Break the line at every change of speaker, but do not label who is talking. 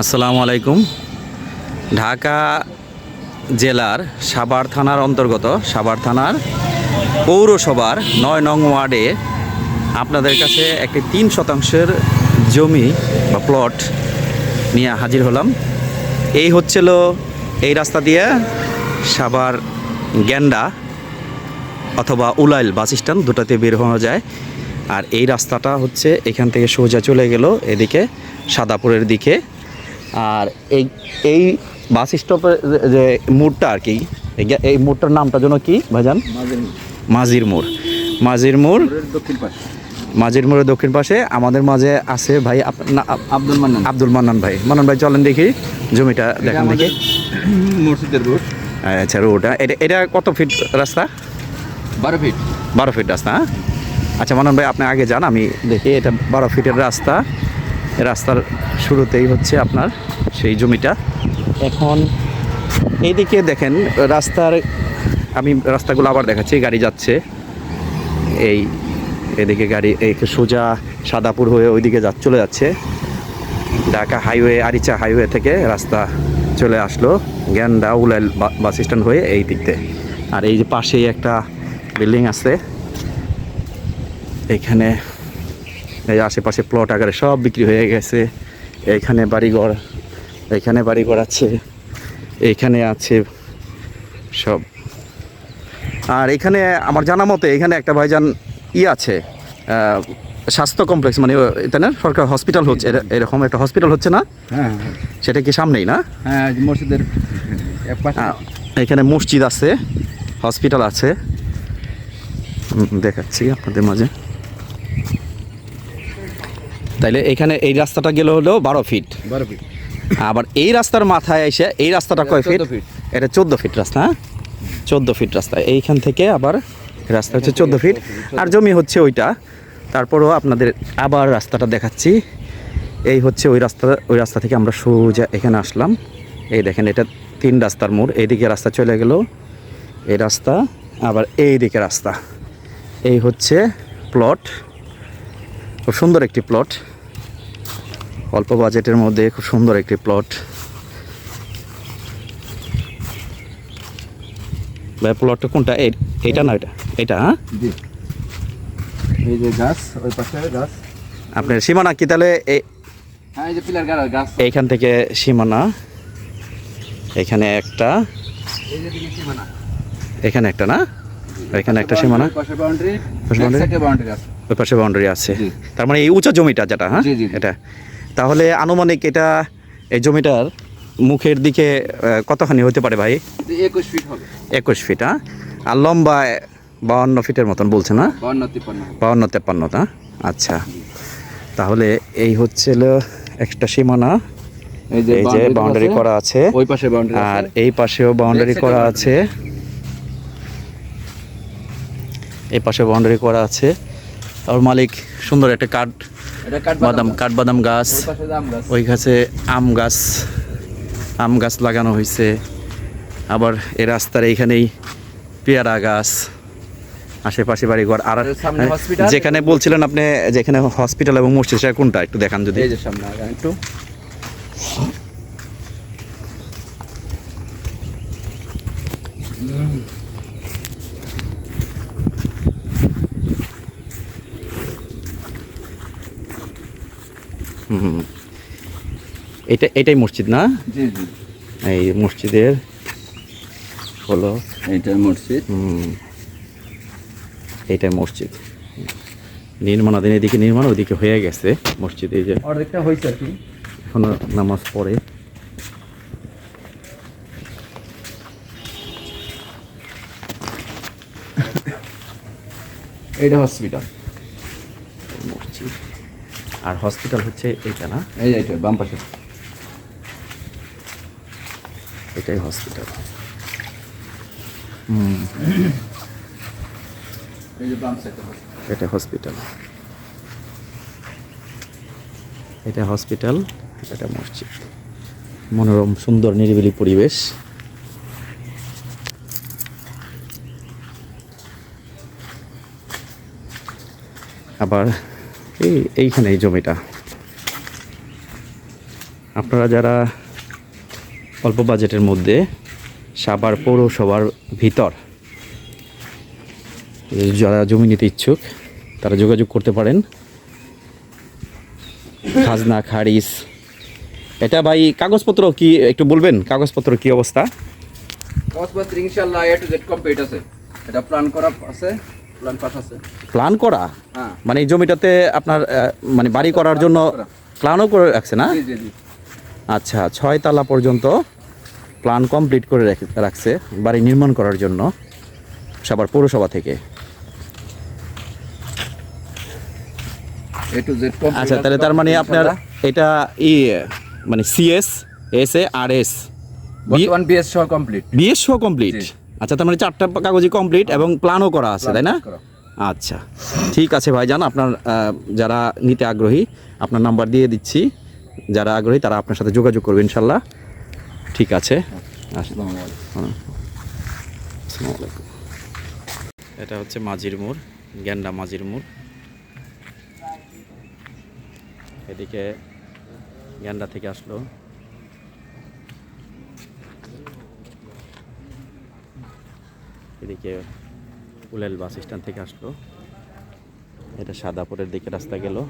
আসসালামু আলাইকুম। ঢাকা জেলার সাভার থানার অন্তর্গত, সাভার থানার পৌরসভার নয় নং ওয়ার্ডে আপনাদের কাছে একটি তিন শতাংশের জমি বা প্লট নিয়ে হাজির হলাম। এই হচ্ছিল এই রাস্তা দিয়ে সাভার গ্যান্ডা অথবা উলাইল বাস স্ট্যান্ড দুটাতে বের হওয়া যায়। আর এই রাস্তাটা হচ্ছে এখান থেকে সোজা চলে গেল, এদিকে সাদাপুরের দিকে। আর এই এই বাস স্টপের যে- মোড়টা আর কি এই মোড়টার নামটা যেন কি ভাইজান? মাঝির মোড়। মাঝির মোড়।
দক্ষিণ পাশে।
মাঝির মোড়ের দক্ষিণ পাশে আমাদের মাঝে আছে ভাই
আব্দুল মান্নান।
আব্দুল মান্নান ভাই। মান্নান ভাই চলেন দেখি জমিটা দেখেন দেখি।
মসজিদের রোড।
আচ্ছা রোড এটা এটা কত ফিট রাস্তা?
বারো ফিট।
বারো ফিট রাস্তা হ্যাঁ? আচ্ছা মানন ভাই আপনি আগে যান আমি দেখি এটা বারো ফিটের রাস্তা। রাস্তার শুরুতেই হচ্ছে আপনার সেই জমিটা। এখন এইদিকে দেখেন, রাস্তার, আমি রাস্তাগুলো আবার দেখাচ্ছি, গাড়ি যাচ্ছে। এই এদিকে গাড়ি, এই সোজা সাদাপুর হয়ে ওইদিকে যা, চলে যাচ্ছে। ঢাকা হাইওয়ে, আরিচা হাইওয়ে থেকে রাস্তা চলে আসলো গ্যান্ডা উলাইল বা- বাস স্ট্যান্ড হয়ে এই দিকতে। আর এই যে পাশেই একটা বিল্ডিং আছে। এখানে এই আশেপাশে প্লট আকারে সব বিক্রি হয়ে গেছে। এইখানে বাড়িঘর এইখানে বাড়িঘর আছে এইখানে আছে সব। আর এখানে আমার জানা মতে এখানে একটা ভাইজান ই আছে স্বাস্থ্য কমপ্লেক্স মানে তাই না সরকার হসপিটাল হচ্ছে এর- এরকম একটা হসপিটাল হচ্ছে না?
হ্যাঁ।
সেটা কি সামনেই না?
হ্যাঁ মসজিদের
এখানে মসজিদ আছে হসপিটাল আছে। দেখাচ্ছি আপনাদের মাঝে। তাইলে এখানে এই রাস্তাটা গেলে হলো বারো ফিট
বারো ফিট
আবার এই রাস্তার মাথায় এসে এই রাস্তাটা কয় ফিট এটা চোদ্দ ফিট রাস্তা হ্যাঁ? চোদ্দ ফিট রাস্তা। এইখান থেকে আবার রাস্তা হচ্ছে চোদ্দ ফিট আর জমি হচ্ছে ওইটা। তারপরও আপনাদের আবার রাস্তাটা দেখাচ্ছি। এই হচ্ছে ওই রাস্তা ওই রাস্তা থেকে আমরা সোজা এখানে আসলাম। এই দেখেন এটা তিন রাস্তার মোড়। এইদিকে রাস্তা চলে গেল। এই রাস্তা আবার এই দিকে রাস্তা। এই হচ্ছে প্লট খুব সুন্দর একটি প্লট অল্প বাজেটের মধ্যে খুব সুন্দর একটি প্লট ভাই প্লটটা কোনটা? এইটা না এটা? এটা হ্যাঁ?
এই যে গাছ ওই পাশে গাছ।
আপনার সীমানা কি তাহলে? এই
হ্যাঁ এই যে পিলার গাছ গাছ।
এইখান থেকে সীমানা এখানে একটা।
এই যে দিকে সীমানা।
এখানে একটা না? এখানে একটা সীমানা?
ওই পাশে বাউন্ডারি? আছে।
তার মানে এই উঁচা জমিটা যেটা হ্যাঁ। এটা। তাহলে আনুমানিক এটা এই জমিটার মুখের দিকে কতখানি হতে পারে ভাই?
একুশ ফিট হবে।
একুশ ফিট হ্যাঁ? আর লম্বা বাউন্ন ফিটের মতন বলছে না
বাউন্ন তিপ্পান্ন
বাউন্ন তেপ্পান্নটা আচ্ছা। তাহলে এই হচ্ছিল একটা সীমানা।
এই যে
বাউন্ডারি করা আছে।
ওই পাশে বাউন্ডারি
আর এই পাশেও বাউন্ডারি করা আছে। এই পাশে বাউন্ডারি করা আছে। আর মালিক সুন্দর একটা কাঠ বাদাম কাঠবাদাম গাছ।
ওই গাছ।
আম গাছ আম গাছ লাগানো হয়েছে। আবার এ রাস্তার এইখানেই পেয়ারা গাছ। আশেপাশে বাড়িঘর। আর
আর
যেখানে বলছিলেন আপনি যেখানে হসপিটাল এবং মসজিদ সেটা কোনটা? একটু দেখান যদি।
সামনে একটু।
এটা এটাই মসজিদ না?
জি জি।
এই মসজিদের হলো
এইটা মসজিদ।
হুম, এইটাই মসজিদ। নির্মাণাধীন এদিকে নির্মাণ ওইদিকে হয়ে গেছে মসজিদে যে।
অর্ধেকটা হয়েছে আর কি।
এখনও নামাজ পড়ে।
এইটা হসপিটাল।
মসজিদ। আর হসপিটাল হচ্ছে এইটা না?
এই যে এইটা বাম পাশে।
এটাই হসপিটাল এটা হসপিটাল এটা হসপিটাল এটা মসজিদ। মনোরম সুন্দর নিরিবিলি পরিবেশ। আবার এই এইখানে এই জমিটা। আপনারা যারা অল্প বাজেটের মধ্যে সাবার পৌরসভার ভিতর যারা জমি নিতে ইচ্ছুক তারা যোগাযোগ করতে পারেন। খাজনা খারিজ। এটা ভাই কাগজপত্র কি একটু বলবেন কাগজপত্র কি অবস্থা?
কাগজপত্র ইনশাআল্লাহ এ টু জেড কমপ্লিট আছে। এটা প্ল্যান করা আছে প্ল্যান পাস আছে।
প্ল্যান করা?
হ্যাঁ।
মানে জমিটাতে আপনার মানে বাড়ি করার জন্য প্ল্যানও করে রাখছে না?
জি জি জি।
আচ্ছা ছয় তালা পর্যন্ত প্ল্যান কমপ্লিট করে রাখছে বাড়ি নির্মাণ করার জন্য সবার পৌরসভা থেকে। আচ্ছা তাহলে তার মানে আপনার এটা ই মানে C S S A R S
বর্তমান বিএস সহ কমপ্লিট
বিএস সহ কমপ্লিট আচ্ছা তার মানে চারটা কাগজই কমপ্লিট এবং প্ল্যানও করা আছে তাই না? আচ্ছা ঠিক আছে ভাইজান আপনার যারা নিতে আগ্রহী আপনার নাম্বার দিয়ে দিচ্ছি। যারা আগ্রহী, তারা আপনার সাথে যোগাযোগ করবে, ইনশাল্লাহ। ঠিক আছে। এটা হচ্ছে মাঝির মোড়, গ্যান্ডা মাঝির মোড়। এদিকে গ্যান্ডা থেকে আসলো। এদিকে উলেল বাস স্ট্যান্ড থেকে আসলো। এটা সাদাপুরের দিকে রাস্তা গেল।